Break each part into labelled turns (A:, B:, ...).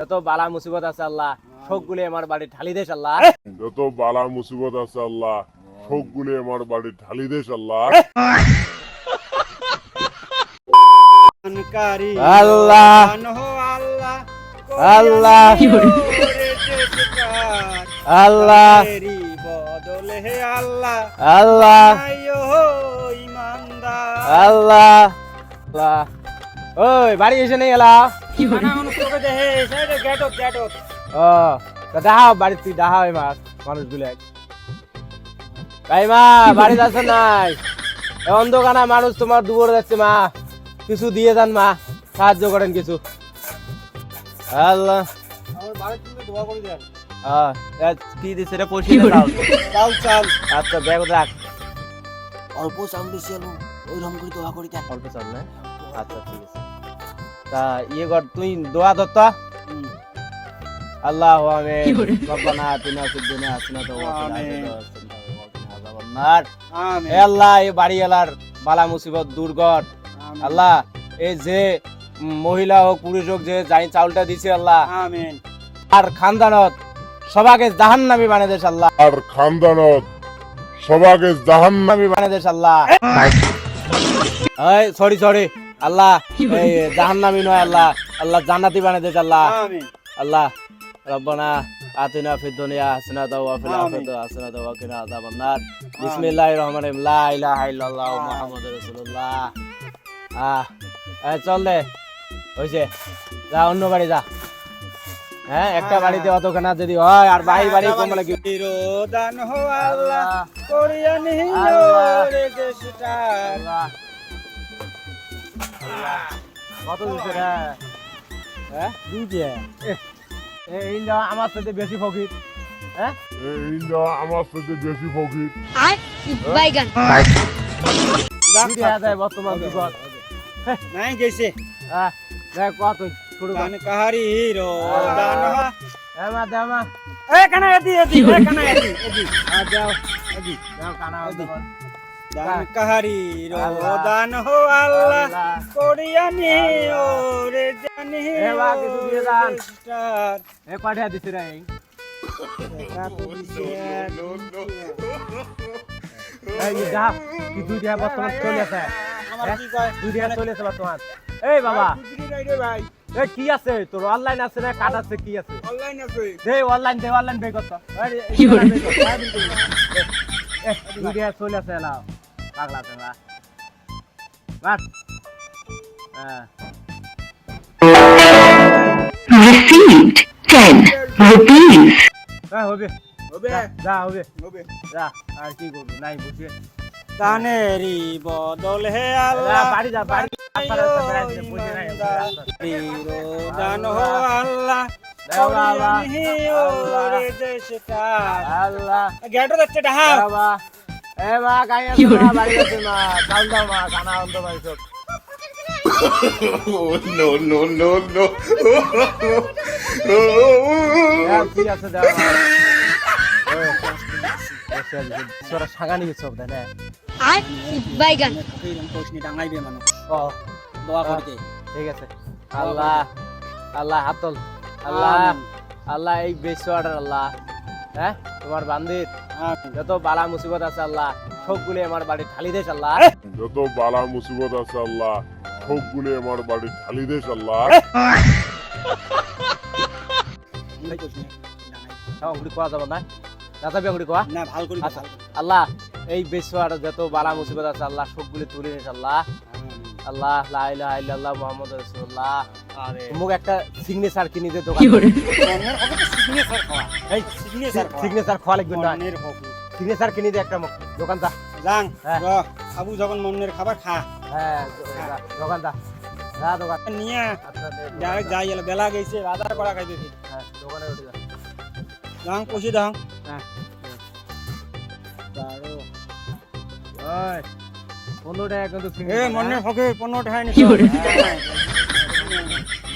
A: যত বালা মুসিবত আছে আল্লাহ সবগুলি আমার বাড়ি ঢালি দেশ আল্লাহ।
B: যত বালা মুসিবত আছে আল্লাহ সবগুলি আমার বাড়ি ঢালি দেশ আল্লাহ।
A: আল্লাহ।
C: আল্লাহ
A: আল্লাহ। আল্লাহ।
C: হে আল্লাহ।
A: আল্লাহ।
C: আয়ো হো
A: আল্লাহ। আল্লাহ। ওই বাড়ি এসে নেই এলা।
C: মানুষ
A: দেখাও তুই দেখাও এই মাছ ভাই মা নাই। অন্ধকানা তোমার দুপুরে যাচ্ছে মা। কিছু দিয়ে যান মা। সাহায্য করেন কিছু। আল্লাহ। কি দিচ্ছে পয়সা
C: চাল চাল।
A: আচ্ছা ব্যাগ রাখ।
D: অল্প চাউল বেশি আলু। ওই রকম করে দোয়া করি
A: অল্প চাল না? আচ্ছা ঠিক আছে। তা ইয়ে কর তুই দোয়া দত্ত আল্লাহ আমিন। রব্বানা আতিনা ফিদ দুনিয়া হাসানাতাও ওয়া ফিল আখিরাতি হাসানাতাও ওয়া কিনা আযাবান নার
C: আমিন।
A: এ আল্লাহ এই বাড়ি এলার বালা মুসিবত দূর কর। আল্লাহ এই যে মহিলা হোক পুরুষ হোক যে যাই চাউলটা দিছে আল্লাহ।
C: আমিন।
A: আর খানদানত সবাকে জাহান্নামী বানিয়ে দেশ আল্লাহ।
B: আর খানদানত সবাকে জাহান
A: জাহান্নামী বানিয়ে দেশ আল্লাহ। এই সরি সরি আল্লাহ এই জাহান্নামী নয় আল্লাহ আল্লাহ জান্নাতি বানিয়ে দেশ আল্লাহ। আল্লাহ রব্বানা আতিনা ফিদ দুনিয়া হাসানাতাও ওয়া ফিল। আখিরাতি হাসানাতাও ওয়া কিনা আযাবান নার বিসমিল্লাহির রহমানির রহিম। লা ইলাহা ইল্লাল্লাহু মুহাম্মাদুর রাসূলুল্লাহ। আহ এই চল দে। হইছে যা অন্য বাড়ি যা। হ্যাঁ একটা বাড়িতে অতখানা যদি হয় আর বাড়ি বাড়ি কমলে কি?
C: দান হো আল্লাহ করিয়া নিও রে দেশটা
A: আল্লাহ। কত দিছে রে? হ্যাঁ?
C: দুইটা।
A: এই না আমার সাথে বেশি ফকির। হ্যাঁ?
B: এই না আমার সাথে বেশি ফকির।
E: বাইগান।
A: দুটি হাজার বর্তমান যুগত।
C: নাই গেছে।
A: হ্যাঁ দেখ কত শুরু কর।
C: কাহারি হিরো দান হো
A: এমা
C: এ কানা এদি এদি এ কানা এদি এদি।
A: আর যাও এদি যাও কানা
C: এদি।
A: দেবো
C: দান কাহারি দান হো আল্লাহ
A: আল্লাহ।
C: করিয়া রে জানি
A: এ বা কিছু দিয়ে দান।
C: স্টার
A: এ পাঠিয়ে দিছি রে। এই যা কি দুই দিয়া বর্তমান চলে আছে।
C: আমার
A: হ্যাঁ?
C: কি কয়?
A: দুই দিয়া চলে আছে বর্তমান। এই বাবা।
C: বুঝলি নাই রে ভাই।
A: এ কি আছে? তোর অনলাইন আছে না? কাট আছে? কি আছে?
C: অনলাইন আছে।
A: দে অনলাইন দে অনলাইন বে কত
E: কি বলে?
A: দুই দিয়া চলে আছে না পাগলা না। বাট হ্যাঁ।
E: Received 10 rupees.
A: হ্যাঁ হবে।
C: হবে।
A: যা, হবে।
C: হবে।
A: যা আর কি করব? নাই বুঝে।
C: দানেরি বদল হে আল্লাহ।
A: বাড়ি যা বাড়ি।
C: দান হো আল্লাহ। দেশটা।
A: আল্লাহ।
C: গেটো যাচ্ছে ডাহা
A: এ মা মা বাড়ি আছে মা চাল দাও মা খানা অন্ত বাড়ি সব। হ্যাঁ, ঠিক আছে দাও মা। সোরা সাগানি সব দেয় না
E: বাইগান
C: এরকম প্রশ্ন ডাঙাইবে মানুষ
A: ও
C: দোয়া করতে
A: ঠিক আছে। আল্লাহ আল্লাহ হাতল। আল্লাহ আল্লাহ এই বেশ অর্ডার আল্লাহ। হ্যাঁ তোমার বান্দির। যত বালা মুসিবত আছে আল্লাহ সবগুলি আমার বাড়ি ঢালি দেশ আল্লাহ।
B: যত বালা মুসিবত আছে আল্লাহ সবগুলি আমার বাড়ি ঢালি দেশ আল্লাহ।
A: কোয়া যাব না? না যাবি উড়ি কোয়া
C: না ভালো করি
A: আচ্ছা আল্লাহ এই বেশওয়ার যত বালা মুসিবত আছে আল্লাহ সবগুলি তুলে নিস আল্লাহ। আল্লাহ লা ইলাহা ইল্লাল্লাহ মুহাম্মাদুর রাসূলুল্লাহ
C: আরে।
A: মুখ একটা সিগনেচার কিনে দে দোকান
C: সিগনেচার খাওয়া।
A: এই
C: সিগনেচার
A: সিগনেচার খোয়া লাগবে না। সিগনেচার কিনে দে একটা মুখ দোকান দা
C: যাং
A: হ্যাঁ।
C: আবু যখন মনের খাবার খা।
A: হ্যাঁ দোকান দা যা দোকান।
C: নিয়ে
A: আচ্ছা দে, দোকান
C: ডাইরেক্ট যাই গেল বেলা গেছে বাজার করা খাইবে
A: হ্যাঁ দোকানে উঠে যা।
C: যাং পয়সা দাও।
A: হ্যাঁ।
C: বারো
A: ওই পনেরো টাকা কিন্তু
C: এ মনে
A: হ্যাঁ?
C: হকে পনেরো টাকা
E: করে?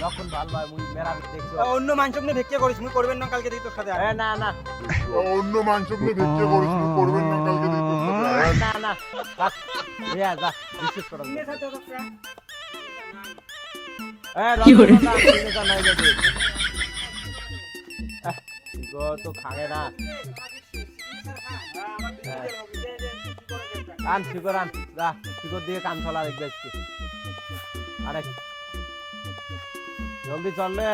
A: লক্ষণ ভালো হয় মুই মেরা দেখছ
C: অন্য মানুষ নিয়ে ভেক্ষে করিস মুই করবেন না কালকে দেখি তোর সাথে
A: এ না না।
B: অন্য মানুষকে ভিক্ষে করিস তুই করবেন না কালকে দিই তোর সাথে।
A: এ, না না রিয়া যা বিশ্বাস করো। এ
E: কি করে?
A: রতন না, signature নাই যদি।
F: আহ, শিকড় তো খাগে না। আন শিকড় আন যা শিকড় দিয়ে কান চলা দেখবে আজকে। আরে জলদি চল রে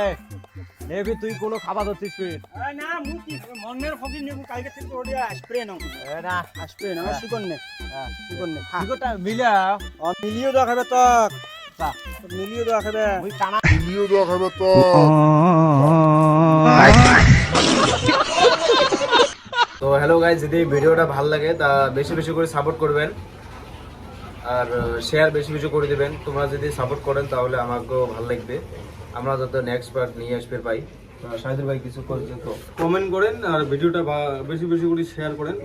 F: নেবি তুই কোনো খাবার ধরছিস তুই
G: না মু কি? মনের ফকির নেবু কালকে থেকে ওডিয়া স্প্রে নাও
F: এ না।
G: স্প্রে নাও শিকন নে
F: হ্যাঁ।
G: শিকন নে খা।
F: শিকড়টা মিলে
G: অ মিলিও দেওয়া খাবে তক।
F: যা।
G: মিলিও দেওয়া খাবে।
F: ওই কানা
B: ভিডিও দেখাবে তো
F: তো হ্যালো গাইজ যদি ভিডিওটা ভালো লাগে তা বেশি বেশি করে সাপোর্ট করবেন। আর শেয়ার বেশি বেশি করে দিবেন। তোমরা যদি সাপোর্ট করেন তাহলে আমাকেও ভালো লাগবে। আমরা যাতে নেক্সট পার্ট নিয়ে আসবে পাই শাহিদুল ভাই কিছু করছে তো
H: কমেন্ট করেন আর ভিডিওটা বেশি বেশি করে শেয়ার করেন।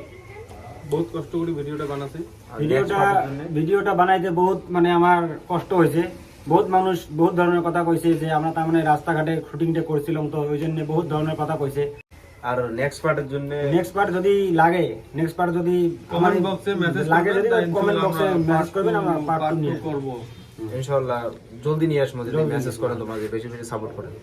H: বহুত কষ্ট করে ভিডিওটা বানাতে
G: ভিডিওটা ভিডিওটা বানাইতে বহুত মানে আমার কষ্ট হয়েছে। বহুত মানুষ বহুত ধরনের কথা কইছে যে আমরা তার মানে রাস্তাঘাটে শুটিংটা করছিলাম তো ওই জন্য বহুত ধরনের কথা কইছে।
F: আর নেক্সট পার্টের জন্য
G: নেক্সট পার্ট যদি লাগে নেক্সট পার্ট যদি
H: কমেন্ট বক্সে মেসেজ
G: লাগে যদি কমেন্ট বক্সে মেসেজ করবেন আমরা পার্ট টু নিয়ে
H: করব।
F: ইনশাল্লাহ জলদি নিয়ে আসব যদি মেসেজ করেন তোমাদের বেশি বেশি সাপোর্ট করেন